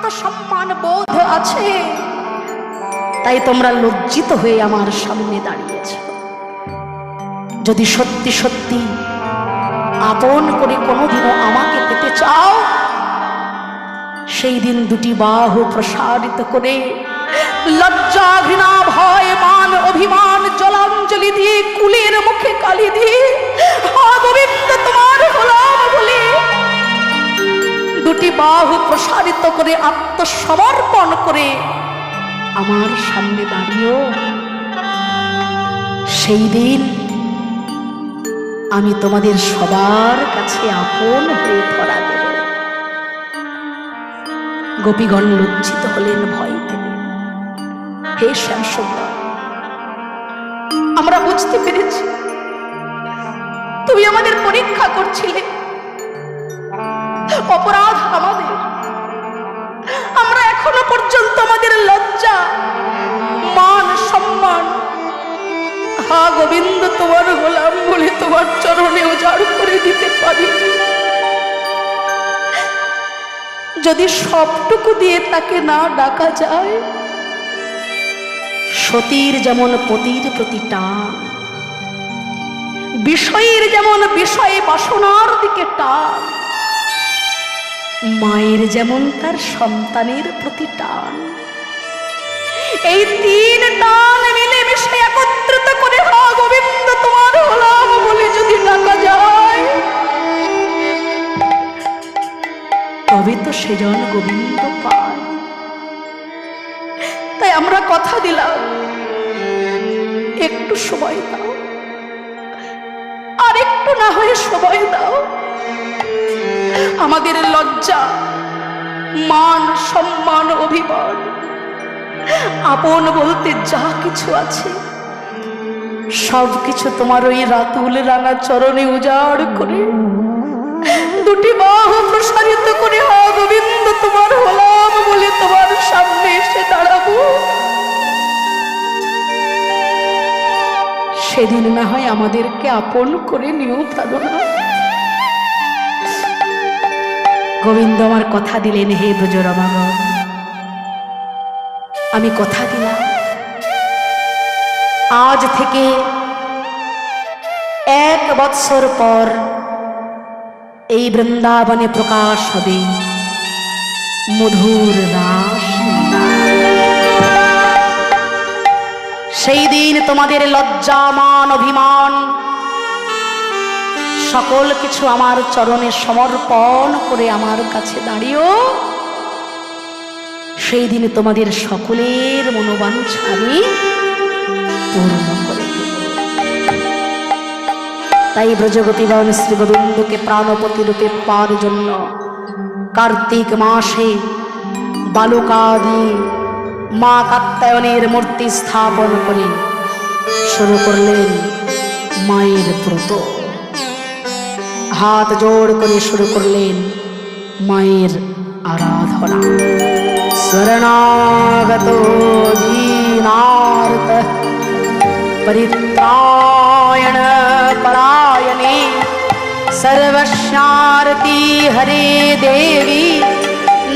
আত্মসম্মান বোধ আছে? তাই তোমরা লজ্জিত হয়ে আমার সামনে দাঁড়িয়েছ। যদি সত্যি সত্যি আপন করে কোনোদিনও আমাকে পেতে চাও, সেই দিন দুটি বাহু প্রসারিত করে লজ্জা ঘৃণা প্রসারিত করে আত্মসমর্পণ করে আমার সামনে দাঁড়িয়েও সেই দিন আমি তোমাদের সবার কাছে আপন হয়ে ধরা দেব গোপীগণ লজ্জিত হলেন ভয় পেলেন হে শ্যামসুন্দর আমরা বুঝতে পেরেছি। তুমি আমাদের পরীক্ষা করছিলে। অপরাধ আমাদের চরণে উজাড় করে দিতে পারি। যদি সবটুকু দিয়ে তাকে না ডাকা যায়, সতীর যেমন পতির প্রতি টান বিষয়ের যেমন বিষয়ে বাসনার দিকে টান, মায়ের যেমন তার সন্তানের প্রতি টান। এই তিন টান মিলে মিশে একত্রিত করে হা গোবিন্দ সেজন গোবিন্দ পায় তাই আমরা কথা দিলাম। একটু সময় দাও। আর একটু না হয়ে সময় দাও। আমাদের লজ্জা, মান, সম্মান, অভিমান, আপন বলতে যা কিছু আছে সব কিছু তোমার ওই রাতুল রাঙা চরণে উজাড় করে দুটি বাহু প্রসারিত করে, হা গোবিন্দ, তোমার হলাম বলে তোমার সামনে এসে দাঁড়াবো। সেদিন না হয় আমাদেরকে আপন করে নিও প্রাণনা গোবিন্দ আমার কথা দিলেন, হে ব্রজরমাগণ, আমি কথা দিলাম। আজ থেকে এক বৎসর পর এই বৃন্দাবনে প্রকাশ হবে মধুর রাস সেই দিন তোমাদের লজ্জামান অভিমান সকল কিছু আমার চরণে সমর্পণ করে আমার কাছে দাঁড়িয়েও, সেই দিন তোমাদের সকলের মনোবাঞ্ছা আমি পূর্ণ। তাই ব্রজগতিগণ শ্রী গোবিন্দকে প্রাণপতি রূপে পাওয়ার জন্য কার্তিক মাসে বালুকাদি মা কাত্যায়নের মূর্তি স্থাপন করে শুরু করলেন মায়ের ব্রত। হাত জোড় করে শুরু করলেন মায়ের আরাধনা। শরণাগত দীনার্ত परित्रायण परायणे सर्वशारती हरे देवी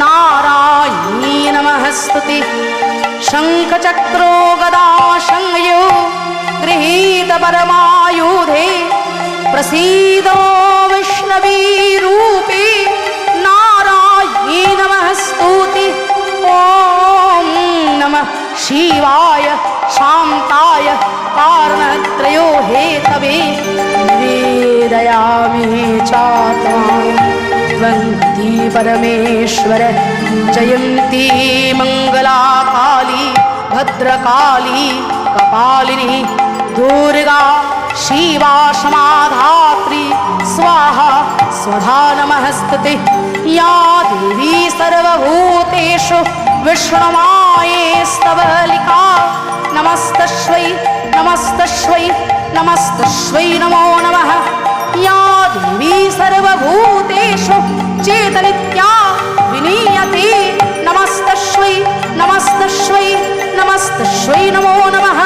नारायणी नमस्तुति शङ्खचक्रो गदा संयो गृहीत परमायुधे प्रसीदो विष्णवीरूपे नारायणी नमस्तुति ॐ नमः शिवाय, शान्ताय। निवेदयामि चात्मा वन्दी परमेश्वर, जयन्ती मङ्गला काली भद्रकाली, कपालिनी, दुर्गा, शिवा, समाधात्री, स्वाहा स्वधा नमस्तुते या देवी सर्वभूतेषु विष्णुमाये स्तवलिका नमस्तस्वै नमस्तस्वै नमस्तस्वै नमो नमः। सर्वभूतेषु चेतनित्या विनीयते। नमस्तस्वै नमस्तस्वै नमस्तस्वै नमो नमः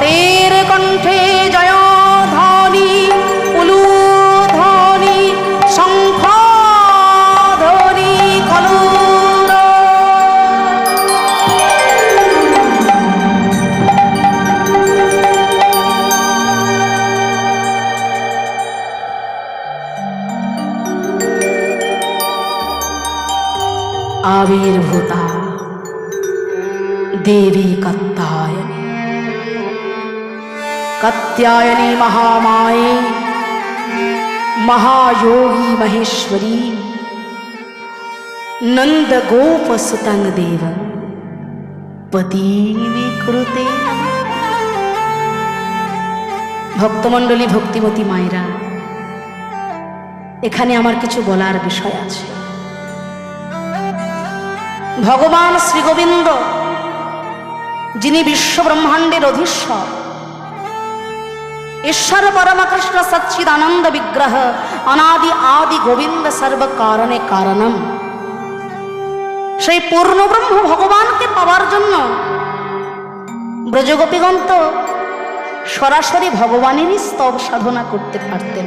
রথের কণ্ঠে জয় ধ্বনি উলু ধ্বনি শঙ্খ ধ্বনি খলু আবির্ভূতা দেবী কত্তায়নী। कत्यायनी महामाये महायोगी महेश्वरी नंद गोप सुतंग देव পতিবি করুতে ভক্তমণ্ডলী ভক্তিমতী মায়েরা এখানে আমার কিছু বলার বিষয় আছে ভগবান শ্রী গোবিন্দ যিনি বিশ্ব ব্রহ্মাণ্ডের অধীশ্বর ঈশ্বর পরমকৃষ্ণ সচ্চিদানন্দ বিগ্রহ, অনাদি আদি গোবিন্দ সর্ব কারণে কারণম। সেই পূর্ণ ব্রহ্ম ভগবানকে পাওয়ার জন্য ব্রজগোপীগণ তো সরাসরি ভগবানেরই স্তব সাধনা করতে পারতেন।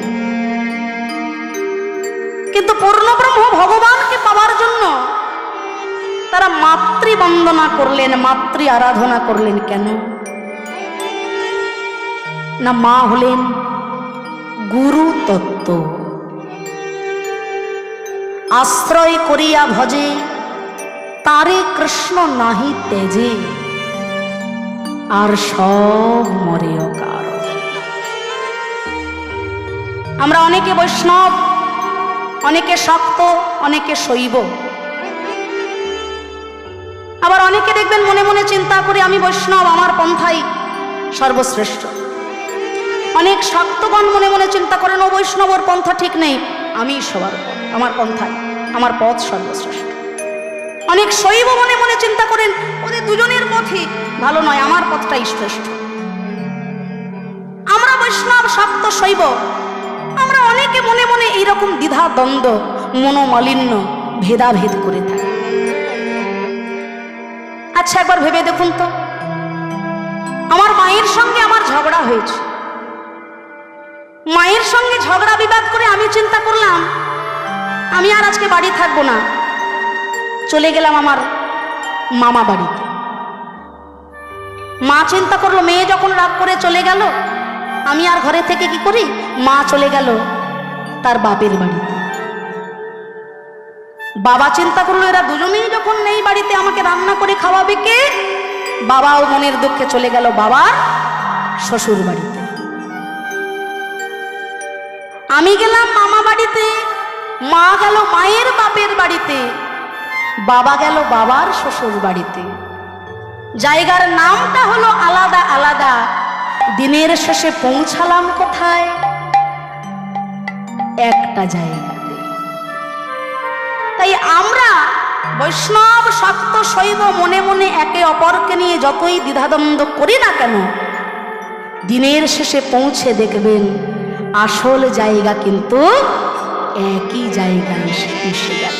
কিন্তু পূর্ণ ব্রহ্ম ভগবানকে পাওয়ার জন্য তারা মাতৃবন্দনা করলেন, মাতৃ আরাধনা করলেন কেন? না মা হলেন গুরু তত্ত্ব। আশ্রয় করিয়া ভজে, তারে কৃষ্ণ নাহি তেজে, আর সব মরে অকার আমরা অনেকে বৈষ্ণব, অনেকে শক্ত, অনেকে শৈব। আবার অনেকে দেখবেন মনে মনে চিন্তা করে, আমি বৈষ্ণব, আমার পন্থাই সর্বশ্রেষ্ঠ। অনেক শাক্তগণ মনে মনে চিন্তা করেন, ও বৈষ্ণবর পন্থা ঠিক নেই। আমি সবার আমার পন্থাই আমার পথ সর্বশ্রেষ্ঠ। অনেক শৈব মনে মনে চিন্তা করেন, ওদের দুজনের পথই ভালো নয়, আমার পথটাই শ্রেষ্ঠ। আমরা বৈষ্ণব শাক্ত শৈব, আমরা অনেকে মনে মনে এইরকম দ্বিধা, দ্বন্দ্ব, মনোমালিন্য, ভেদাভেদ করে থাকি। আচ্ছা একবার ভেবে দেখুন তো। আমার মায়ের সঙ্গে আমার ঝগড়া হয়েছে। মায়ের সঙ্গে ঝগড়া বিবাদ করে আমি চিন্তা করলাম, আমি আর আজকে বাড়ি থাকব না। চলে গেলাম আমার মামা বাড়িতে মা চিন্তা করল, মেয়ে যখন রাগ করে চলে গেল, আমি আর ঘরে থেকে কি করি? মা চলে গেল তার বাপের বাড়িতে বাবা চিন্তা করল, এরা দুজনেই যখন নেই বাড়িতে, আমাকে রান্না করে খাওয়াবে কে? বাবাও মনের দুঃখে চলে গেল বাবার শ্বশুর বাড়িতে আমি গেলাম মামা বাড়িতে। মা গেল মায়ের বাপের বাড়িতে। বাবা গেল বাবার শ্বশুর বাড়িতে। জায়গার নামটা হলো আলাদা আলাদা। দিনের শেষে পৌঁছালাম কোথায়? একটা জায়গাতে। তাই আমরা বৈষ্ণব শক্ত শৈব মনে মনে একে অপরকে নিয়ে যতই দ্বিধাদ্বন্দ্ব করি না কেন, দিনের শেষে পৌঁছে দেখবেন আসল জায়গা কিন্তু একই জায়গায় এসে গেল।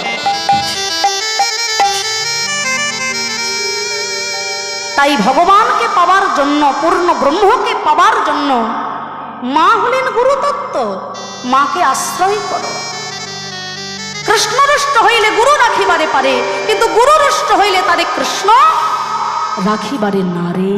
তাই ভগবানকে পাওয়ার জন্য, পূর্ণ ব্রহ্মকে পাওয়ার জন্য মা হলেন গুরুতত্ত্ব, মাকে আশ্রয় করো। কৃষ্ণরুষ্ট হইলে গুরু রাখিবারে পারে, কিন্তু গুরুরুষ্ট হইলে তারে কৃষ্ণ রাখিবারে না রে।